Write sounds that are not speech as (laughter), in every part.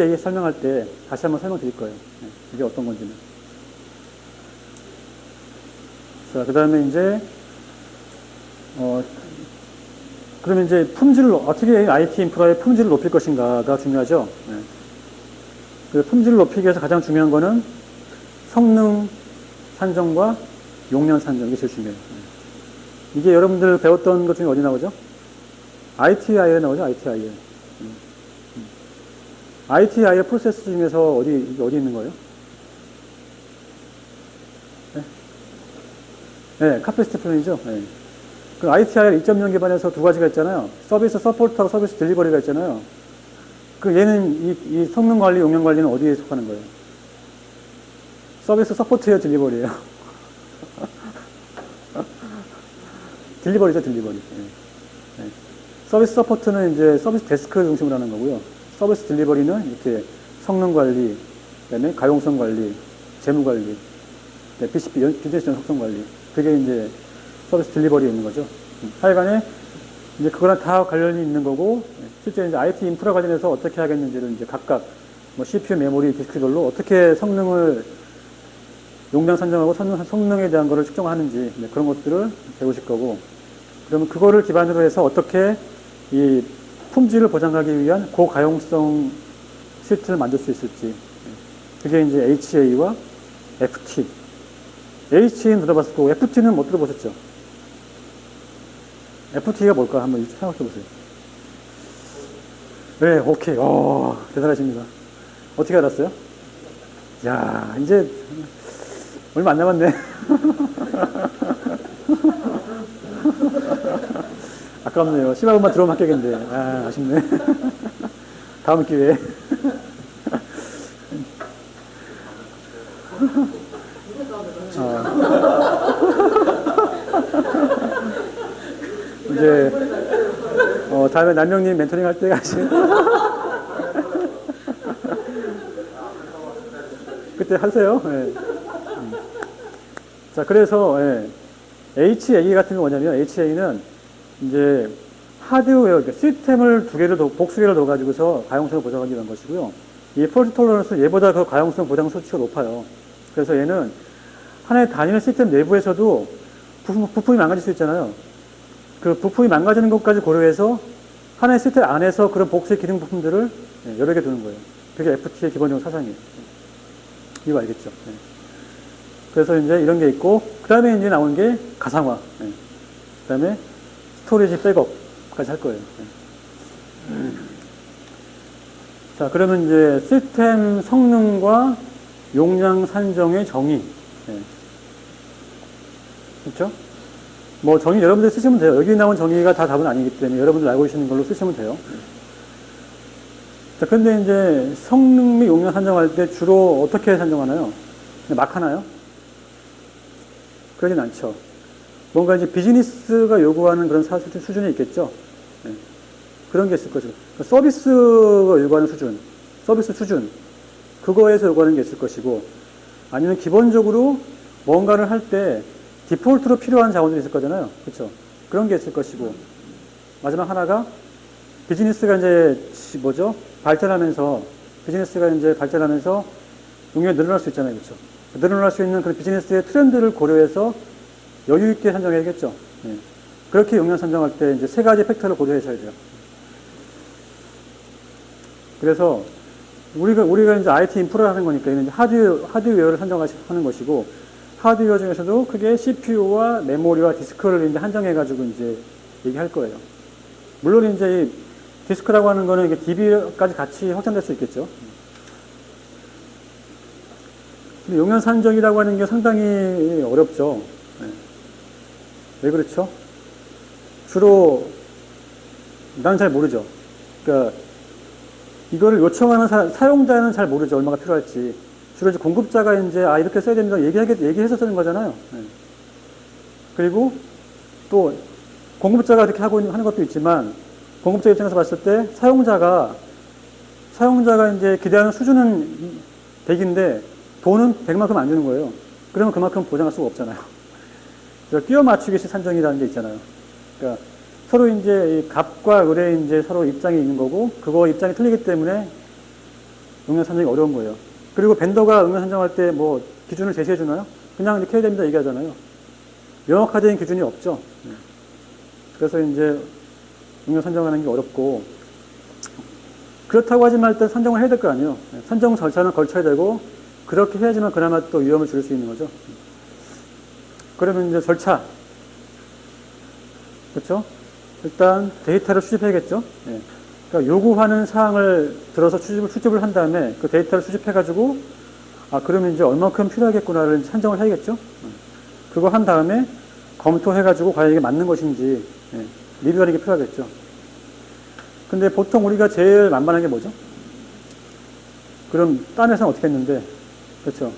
HA 설명할 때 다시 한번 설명드릴 거예요. 네, 이게 어떤 건지는. 자, 그 다음에 이제, 어, 그러면 이제 품질을, 어떻게 IT 인프라의 품질을 높일 것인가가 중요하죠. 네. 그 품질을 높이기 위해서 가장 중요한 거는 성능 산정과 용량 산정, 이게 제일 중요해요. 네. 이게 여러분들 배웠던 것 중에 어디 나오죠? ITI에 나오죠, ITI에. ITI의 프로세스 중에서 어디, 어디 있는 거예요? 네, 네 카페스트 플랜이죠. 네. 그 ITI를 2.0 기반에서 두 가지가 있잖아요. 서비스 서포트하고 서비스 딜리버리가 있잖아요. 그 얘는 이, 이 성능 관리, 용량 관리는 어디에 속하는 거예요? 서비스 서포트예요, 딜리버리예요? (laughs) 딜리버리죠, 딜리버리. 네. 네. 서비스 서포트는 이제 서비스 데스크 중심으로 하는 거고요. 서비스 딜리버리는 이렇게 성능 관리, 그다음에 가용성 관리, 재무 관리, 네, BCP 비즈니스 속성 관리. 그게 이제 서비스 딜리버리에 있는 거죠. 음, 하여간에 이제 그거랑 다 관련이 있는 거고 실제 이제 IT 인프라 관련해서 어떻게 하겠는지를 이제 각각 뭐 CPU, 메모리, 디스크별로 어떻게 성능을 용량 산정하고 성능, 성능에 대한 거를 측정하는지 네, 그런 것들을 배우실 거고 그러면 그거를 기반으로 해서 어떻게 이 품질을 보장하기 위한 고가용성 시트를 만들 수 있을지 그게 이제 HA와 FT HA는 들어봤을 거고 FT는 못 들어보셨죠? FT가 뭘까 한번 생각해 보세요. 네, 오케이. 오, 대단하십니다. 어떻게 알았어요? 야, 이제 얼마 안 남았네. (laughs) 아깝네요. 10학번만 들어오면 합격인데. 아, 아쉽네. (laughs) 다음 기회에. (laughs) 어. 이제, 어, 다음에 남영님 멘토링 할 때 가시. (laughs) 그때 하세요. 예. 음. 자, 그래서, 예. HA 같은 게 뭐냐면, HA는 이제 하드웨어, 그러니까 시스템을 두 개를, 더, 복수 개를 넣어가지고서 가용성을 보장하기 위한 것이고요. 이 폴트 톨러런스는 얘보다 그 가용성 보장 수치가 높아요. 그래서 얘는 하나의 단일 시스템 내부에서도 부품, 부품 이 망가질 수 있잖아요. 그 부품이 망가지는 것까지 고려해서 하나의 시스템 안에서 그런 복수의 기능 부품들을 예, 여러 개 두는 거예요. 그게 FT의 기본적인 사상이에요. 이거 알겠죠? 네. 그래서 이제 이런 게 있고, 그 다음에 이제 나온 게 가상화. 네. 그 다음에 스토리지 백업까지 할 거예요. 네. 자, 그러면 이제 시스템 성능과 용량 산정의 정의. 네. 그렇죠? 뭐 정의 여러분들 쓰시면 돼요. 여기 나온 정의가 다 답은 아니기 때문에 여러분들 알고 계시는 걸로 쓰시면 돼요. 자, 근데 이제 성능 및 용량 산정할 때 주로 어떻게 산정하나요? 막 하나요? 그러진 않죠. 뭔가 이제 비즈니스가 요구하는 그런 사, 수준, 수준이 있겠죠. 네. 그런 게 있을 거죠. 그러니까 서비스가 요구하는 수준, 서비스 수준, 그거에서 요구하는 게 있을 것이고, 아니면 기본적으로 뭔가를 할 때 디폴트로 필요한 자원들이 있을 거잖아요. 그렇죠? 그런 게 있을 것이고, 마지막 하나가 비즈니스가 이제 뭐죠? 발전하면서 비즈니스가 이제 발전하면서 용량이 늘어날 수 있잖아요. 그렇죠? 늘어날 수 있는 그런 비즈니스의 트렌드를 고려해서 여유 있게 산정해야겠죠. 네. 그렇게 용량 산정할 때 이제 세 가지 팩터를 고려하셔야 돼요. 그래서 우리가 우리가 이제 IT 인프라를 하는 거니까 이제 하드웨어, 하드웨어를 산정하는 것이고 하드웨어 중에서도 크게 CPU와 메모리와 디스크를 이제 한정해 가지고 이제 얘기할 거예요. 물론 이제 이 디스크라고 하는 거는 이게 DB까지 같이 확장될 수 있겠죠. 용량 산정이라고 하는 게 상당히 어렵죠. 네. 왜 그렇죠? 주로 나는 잘 모르죠. 그러니까 이거를 요청하는 사, 용자는 잘 모르죠. 얼마가 필요할지. 주로 이제 공급자가 이제 아 이렇게 써야 됩니다. 얘기하게 얘기해서 쓰는 거잖아요. 네. 그리고 또 공급자가 이렇게 하고 하는 것도 있지만 공급자 입장에서 봤을 때 사용자가 사용자가 이제 기대하는 수준은 100인데 돈은 100만큼 안 주는 거예요. 그러면 그만큼 보장할 수가 없잖아요. 끼워 맞추기식 산정이라는 게 있잖아요. 그러니까 서로 이제 이 갑과 을의 이제 서로 입장이 있는 거고 그거 입장이 틀리기 때문에 용량 산정이 어려운 거예요. 그리고 벤더가 용량 산정할 때 뭐 기준을 제시해 주나요? 그냥 이렇게 해야 됩니다 얘기하잖아요. 명확화된 기준이 없죠. 네. 그래서 이제 용량 산정하는 게 어렵고 그렇다고 하지만 일단 산정을 해야 될 거 아니에요. 네, 산정 절차는 걸쳐야 되고 그렇게 해야지만 그나마 또 위험을 줄일 수 있는 거죠. 그러면 이제 절차 그렇죠? 일단 데이터를 수집해야겠죠. 예. 그러니까 요구하는 사항을 들어서 수집을, 수집을 한 다음에 그 데이터를 수집해가지고 아 그러면 이제 얼마큼 필요하겠구나를 산정을 해야겠죠. 예. 그거 한 다음에 검토해가지고 과연 이게 맞는 것인지 예. 리뷰하는 게 필요하겠죠. 근데 보통 우리가 제일 만만한 게 뭐죠? 그럼 딴 회사는 어떻게 했는데 그렇죠?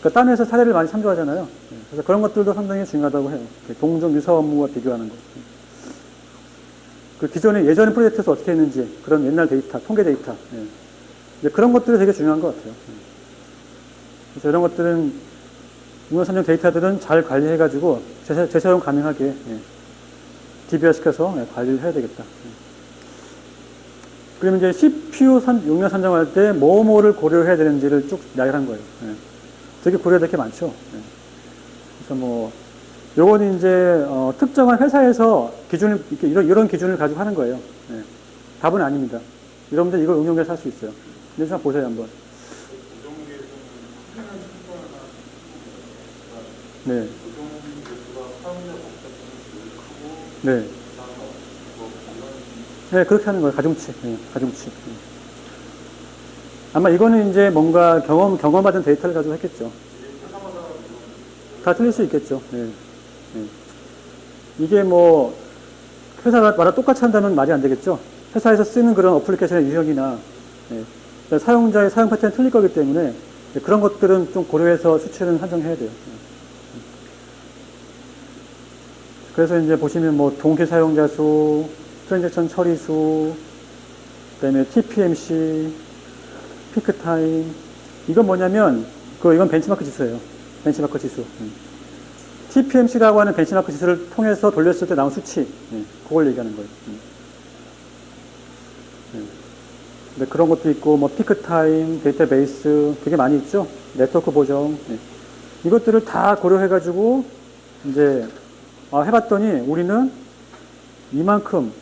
그러니까 딴 회사 사례를 많이 참조하잖아요. 예. 그래서 그런 것들도 상당히 중요하다고 해요. 동종 유사 업무와 비교하는 거. 그 기존에 예전에 프로젝트에서 어떻게 했는지 그런 옛날 데이터, 통계 데이터. 예. 그런 것들이 되게 중요한 것 같아요. 예. 그래서 이런 것들은 인원 산정 데이터들은 잘 관리해가지고 재사, 재사용 가능하게 예. DB화 시켜서 예, 관리를 해야 되겠다. 예. 그러면 이제 CPU 산, 용량 산정할 때 뭐뭐를 고려해야 되는지를 쭉 이야기를 한 거예요. 예. 되게 고려해야 될게 많죠. 예. 그래서 뭐 요거는 이제 어, 특정한 회사에서 기준을 이런, 이런 기준을 가지고 하는 거예요. 예. 답은 아닙니다. 여러분들 이걸 응용해서 할 수 있어요. 근데 좀 보세요 한번. 네. 네. 네, 그렇게 하는 거예요. 가중치. 네, 가중치. 네. 아마 이거는 이제 뭔가 경험, 경험받은 데이터를 가지고 했겠죠. 다 틀릴 수 있겠죠. 네. 네. 이게 뭐, 회사마다 똑같이 한다면 말이 안 되겠죠. 회사에서 쓰는 그런 어플리케이션의 유형이나, 네. 사용자의 사용 패턴이 틀릴 거기 때문에, 네, 그런 것들은 좀 고려해서 수치는 산정해야 돼요. 네. 그래서 이제 보시면 뭐, 동기 사용자 수, 트랜잭션 처리 수, 그 다음에 TPMC, 피크 타임. 이건 뭐냐면, 그, 이건 벤치마크 지수예요. 벤치마크 지수. 음. TPMC라고 하는 벤치마크 지수를 통해서 돌렸을 때 나온 수치. 예, 그걸 얘기하는 거예요. 근데 그런 것도 있고, 뭐, 피크 타임, 데이터베이스, 되게 많이 있죠? 네트워크 보정. 예. 이것들을 다 고려해가지고, 이제, 아, 해봤더니 우리는 이만큼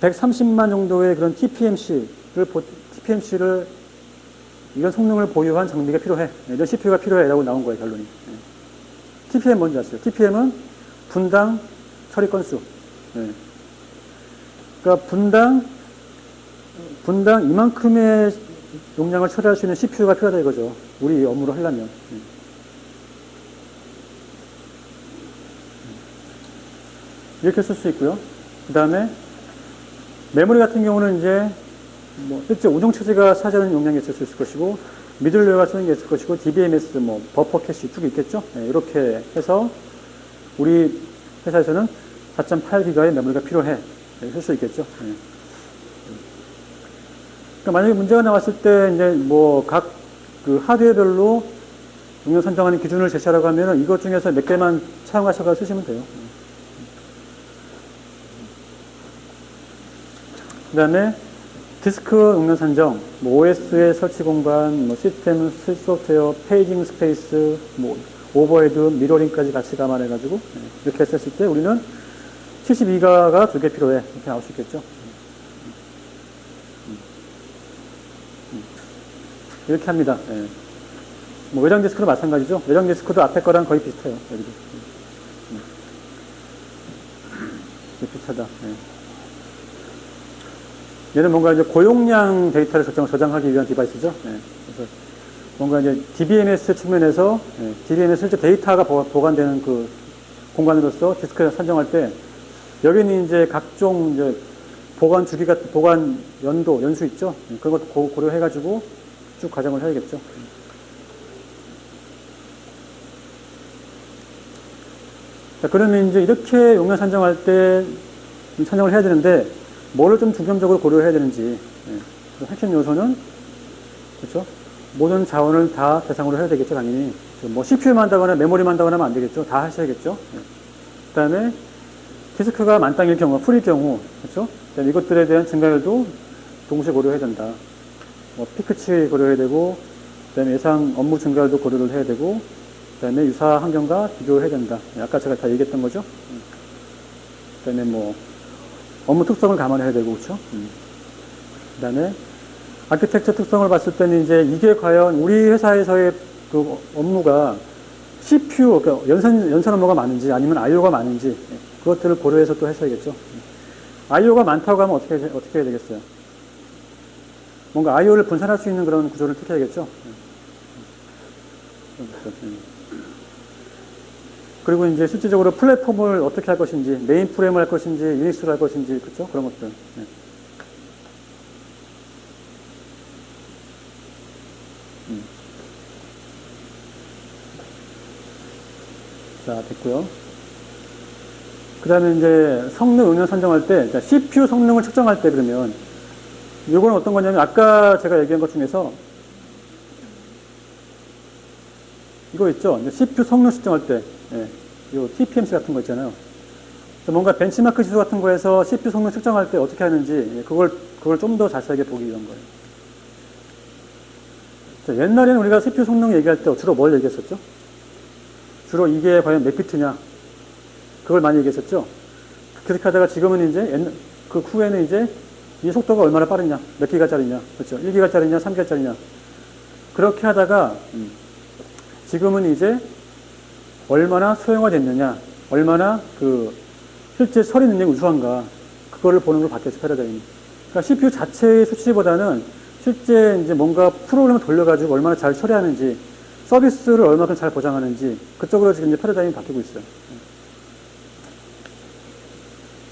130만 정도의 그런 TPMC를, TPMC를 이런 성능을 보유한 장비가 필요해. 네, 이런 CPU가 필요해. 라고 나온 거예요, 결론이. 네. TPM 뭔지 아세요? TPM은 분당 처리 건수. 네. 그러니까 분당, 분당 이만큼의 용량을 처리할 수 있는 CPU가 필요하다 이거죠. 우리 업무를 하려면. 네. 이렇게 쓸 수 있고요. 그 다음에 메모리 같은 경우는 이제 뭐 실제 운영체제가 차지하는 용량이 있을 수 것이고 미들웨어가 쓰는 게 있을 것이고 DBMS 뭐 버퍼 캐시 쭉 있겠죠. 네, 이렇게 해서 우리 회사에서는 4.8기가의 메모리가 필요해 네, 쓸수 있겠죠. 네. 그러니까 만약에 문제가 나왔을 때 이제 뭐 각 그 하드웨어별로 용량 선정하는 기준을 제시하라고 하면은 이것 중에서 몇 개만 사용하셔서 쓰시면 돼요. 그 다음에 디스크 용량 산정, 뭐 OS의 설치 공간, 뭐 시스템, 소프트웨어, 페이징 스페이스, 뭐 오버헤드, 미러링까지 같이 감안해가지고 네, 이렇게 했을 때 우리는 72가가 두 개 필요해 이렇게 나올 수 있겠죠. 이렇게 합니다. 예. 뭐 외장 디스크도 마찬가지죠. 외장 디스크도 앞에 거랑 거의 비슷해요. 여기도. 음. 비슷하다. 예. 얘는 뭔가 이제 고용량 데이터를 저장, 저장하기 위한 디바이스죠. 예. 그래서 뭔가 이제 DBMS 측면에서 예. DBMS 실제 데이터가 보, 보관되는 그 공간으로서 디스크를 산정할 때 여기는 이제 각종 이제 보관 주기 같은 보관 연도 연수 있죠. 예. 그런 것도 고, 고려해가지고 쭉 과정을 해야겠죠. 자, 그러면 이제 이렇게 용량 산정할 때 산정을 해야 되는데 뭐를 좀 중점적으로 고려해야 되는지 예. 핵심 요소는 그렇죠. 모든 자원을 다 대상으로 해야 되겠죠, 당연히. 뭐 CPU만 한다거나 메모리만 한다거나 하면 안 되겠죠. 다 하셔야겠죠. 예. 그 다음에 디스크가 만땅일 경우, 풀일 경우, 그렇죠. 이것들에 대한 증가율도 동시에 고려해야 된다. 뭐 피크치 고려해야 되고, 그다음에 예상 업무 증가도 고려를 해야 되고, 그다음에 유사 환경과 비교해야 된다. 아까 제가 다 얘기했던 거죠. 음. 그다음에 뭐 업무 특성을 감안해야 되고, 그렇죠. 그다음에 아키텍처 특성을 봤을 때는 이제 이게 과연 우리 회사에서의 그 업무가 CPU, 그러니까 연산, 연산 업무가 많은지 아니면 IO가 많은지 예, 그것들을 고려해서 또 하셔야겠죠. IO가 많다고 하면 어떻게, 해- 어떻게 해야 되겠어요? 뭔가 IO를 분산할 수 있는 그런 구조를 택해야겠죠. 예. 예. 그리고 이제 실질적으로 플랫폼을 어떻게 할 것인지, 메인 프레임을 할 것인지, 유닉스를 할 것인지, 그렇죠? 그런 것들. 예. 자, 됐고요. 그 다음에 이제 성능 응용 선정할 때, 자, CPU 성능을 측정할 때 그러면, 요거는 어떤 거냐면, 아까 제가 얘기한 것 중에서, 이거 있죠? CPU 성능 측정할 때, 예, 요 TPMC 같은 거 있잖아요. 뭔가 벤치마크 지수 같은 거에서 CPU 성능 측정할 때 어떻게 하는지, 예, 그걸, 그걸 좀 더 자세하게 보기 위한 거예요. 자, 옛날에는 우리가 CPU 성능 얘기할 때 주로 뭘 얘기했었죠? 주로 이게 과연 몇 비트냐 그걸 많이 얘기했었죠. 그렇게 하다가 지금은 이제 옛날- 그 후에는 이제 이 속도가 얼마나 빠르냐 몇 기가짜리냐 그렇죠 1기가짜리냐 3기가짜리냐 그렇게 하다가 음, 지금은 이제 얼마나 소형화됐느냐 얼마나 그 실제 처리 능력이 우수한가 그거를 보는 걸 바뀌었어 패러다임이 그러니까 CPU 자체의 수치보다는 실제 이제 뭔가 프로그램을 돌려가지고 얼마나 잘 처리하는지 서비스를 얼마큼 잘 보장하는지 그쪽으로 지금 이제 패러다임이 바뀌고 있어요.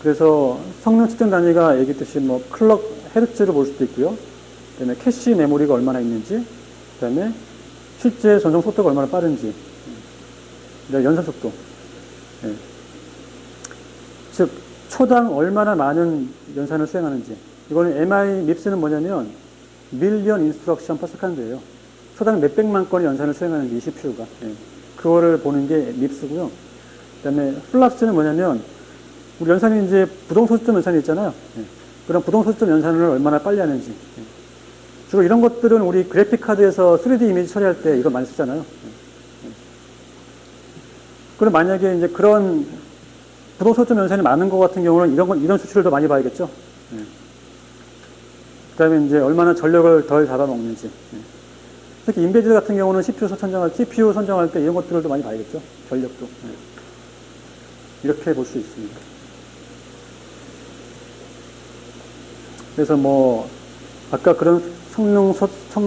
그래서 성능 측정 단위가 얘기했듯이 뭐 클럭 헤르츠로 볼 수도 있고요. 그다음에 캐시 메모리가 얼마나 있는지, 그다음에 실제 전송 속도가 얼마나 빠른지, 연산 속도. 예. 즉 초당 얼마나 많은 연산을 수행하는지. 이거는 MI 밉스는 뭐냐면 밀리언 인스트럭션 퍼 세컨드예요. 초당 몇 백만 건의 연산을 수행하는 게 CPU가. 예. 그거를 보는 게 밉스고요. 그 다음에 플락스는 뭐냐면, 우리 연산이 이제 부동 소수점 연산이 있잖아요. 예. 그런 부동 소수점 연산을 얼마나 빨리 하는지. 예. 주로 이런 것들은 우리 그래픽 카드에서 3D 이미지 처리할 때 이거 많이 쓰잖아요. 그럼 만약에 이제 그런 부동소수점 연산이 많은 것 같은 경우는 이런, 건- 이런 수치를 더 많이 봐야겠죠. 예. 그 다음에 이제 얼마나 전력을 덜 잡아먹는지. 예. 특히 인베디드 같은 경우는 CPU 선정할, CPU 선정할 때 이런 것들을 도 많이 봐야겠죠. 전력도. 네. 이렇게 볼 수 있습니다. 그래서 뭐, 아까 그런 성능,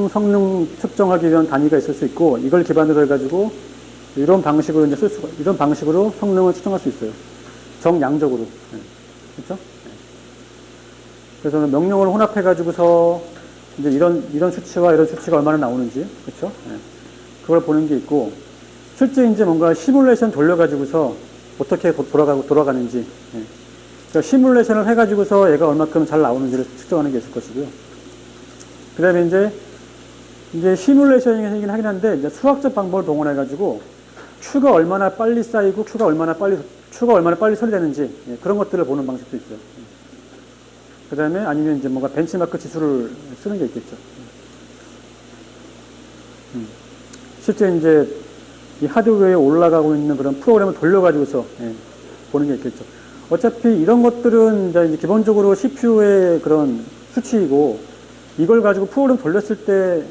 성능 측정하기 위한 단위가 있을 수 있고, 이걸 기반으로 해가지고, 이런 방식으로 이제 쓸 수가, 이런 방식으로 성능을 측정할 수 있어요. 정량적으로. 네. 그렇죠? 네. 그래서 명령을 혼합해가지고서 이제 이런, 이런 수치와 이런 수치가 얼마나 나오는지, 그쵸? 예. 그걸 보는 게 있고, 실제 이제 뭔가 시뮬레이션 돌려가지고서 어떻게 도- 돌아가고, 돌아가는지, 예. 그러니까 시뮬레이션을 해가지고서 얘가 얼마큼 잘 나오는지를 측정하는 게 있을 것이고요. 그 다음에 이제, 이제 시뮬레이션이긴 하긴 한데, 이제 수학적 방법을 동원해가지고, 큐가 얼마나 빨리 쌓이고, 큐가 얼마나 빨리, 큐가 얼마나 빨리 처리되는지, 예, 그런 것들을 보는 방식도 있어요. 그 다음에 아니면 이제 뭔가 벤치마크 지수를 쓰는 게 있겠죠. 음. 실제 이제 이 하드웨어에 올라가고 있는 그런 프로그램을 돌려가지고서 예, 보는 게 있겠죠. 어차피 이런 것들은 이제 기본적으로 CPU의 그런 수치이고 이걸 가지고 프로그램 돌렸을 때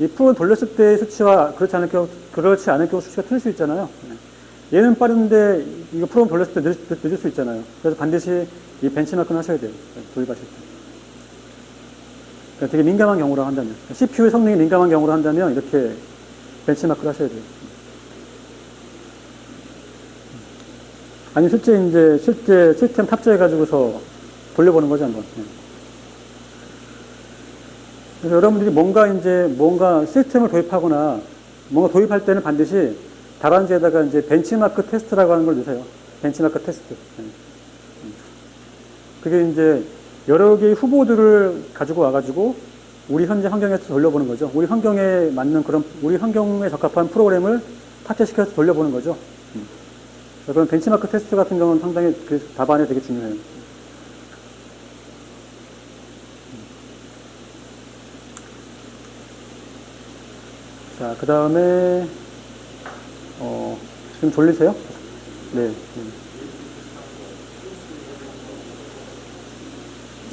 이 프로그램 돌렸을 때의 수치와 그렇지 않을 경우 그렇지 않을 경우 수치가 틀릴 수 있잖아요. 예. 얘는 빠른데 이거 프로그램 돌렸을 때 늦을, 늦을 수 있잖아요. 그래서 반드시 이 벤치마크는 하셔야 돼요. 도입하실 때. 그러니까 되게 민감한 경우로 한다면, CPU의 성능이 민감한 경우로 한다면 이렇게 벤치마크를 하셔야 돼요. 아니, 실제 이제, 실제 시스템 탑재해 가지고서 돌려보는 거죠, 한번. 예. 그래서 여러분들이 뭔가 이제, 뭔가 시스템을 도입하거나, 뭔가 도입할 때는 반드시 답안지에다가 이제 벤치마크 테스트라고 하는 걸 넣으세요. 벤치마크 테스트. 예. 그게 이제 여러 개의 후보들을 가지고 와가지고 우리 현재 환경에서 돌려보는 거죠. 우리 환경에 맞는 그런 우리 환경에 적합한 프로그램을 탑재시켜서 돌려보는 거죠. 음. 그런 벤치마크 테스트 같은 경우는 상당히 그 답안에 되게 중요해요. 자, 그 다음에, 어, 지금 졸리세요? 네. 음.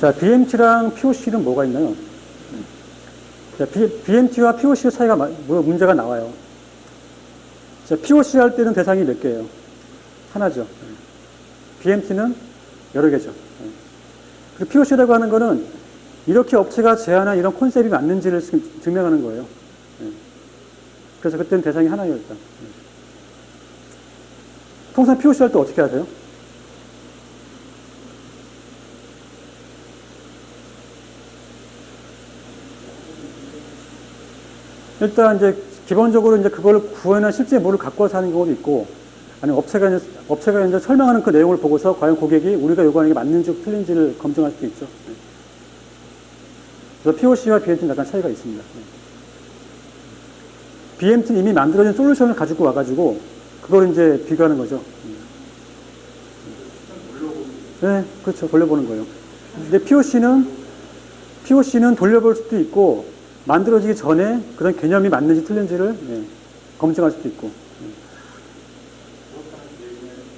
자, BMT랑 POC는 뭐가 있나요? 음. 자, BMT와 POC 차이가, 마- 뭐 문제가 나와요. 자, POC 할 때는 대상이 몇 개예요? 하나죠. BMT는 여러 개죠. 예. 그리고 POC라고 하는 거는 이렇게 업체가 제안한 이런 컨셉이 맞는지를 증명하는 거예요. 예. 그래서 그때는 대상이. 예. 통상 POC 할 때 어떻게 하세요? 일단 이제 기본적으로 이제 그걸 구현한 실제 뭐를 갖고 와서 하는 경우도 있고, 아니면 업체가 이제, 업체가 이제 설명하는 그 내용을 보고서 과연 고객이 우리가 요구하는 게 맞는지 틀린지를 검증할 수도 있죠. 네. 그래서 POC와 BMT는 약간 차이가 있습니다. 네. BMT는 이미 만들어진 솔루션을 가지고 와가지고, 그걸 이제 비교하는 거죠. 네, 그렇죠. 돌려보는 거예요. 근데 POC는, POC는 돌려볼 수도 있고, 만들어지기 전에 그런 개념이 맞는지 틀린지를 네, 검증할 수도 있고.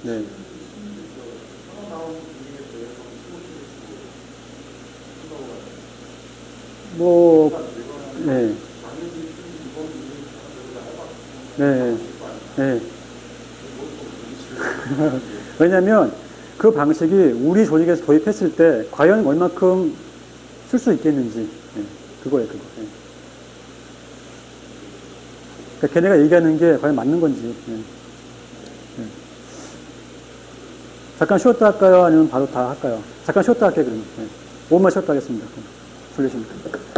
네. 뭐, 네. 네. 네. (laughs) 왜냐면 그 방식이 우리 조직에서 도입했을 때 과연 얼마큼 쓸 수 있겠는지. 네. 그거예요, 그거. 네. 그러니까 걔네가 얘기하는 게 과연 맞는 건지. 네. 네. 잠깐 쉬었다 할까요? 아니면 바로 다 할까요? 잠깐 쉬었다 할게요, 그러면. 네. 5분만 쉬었다 하겠습니다. 졸리시니까.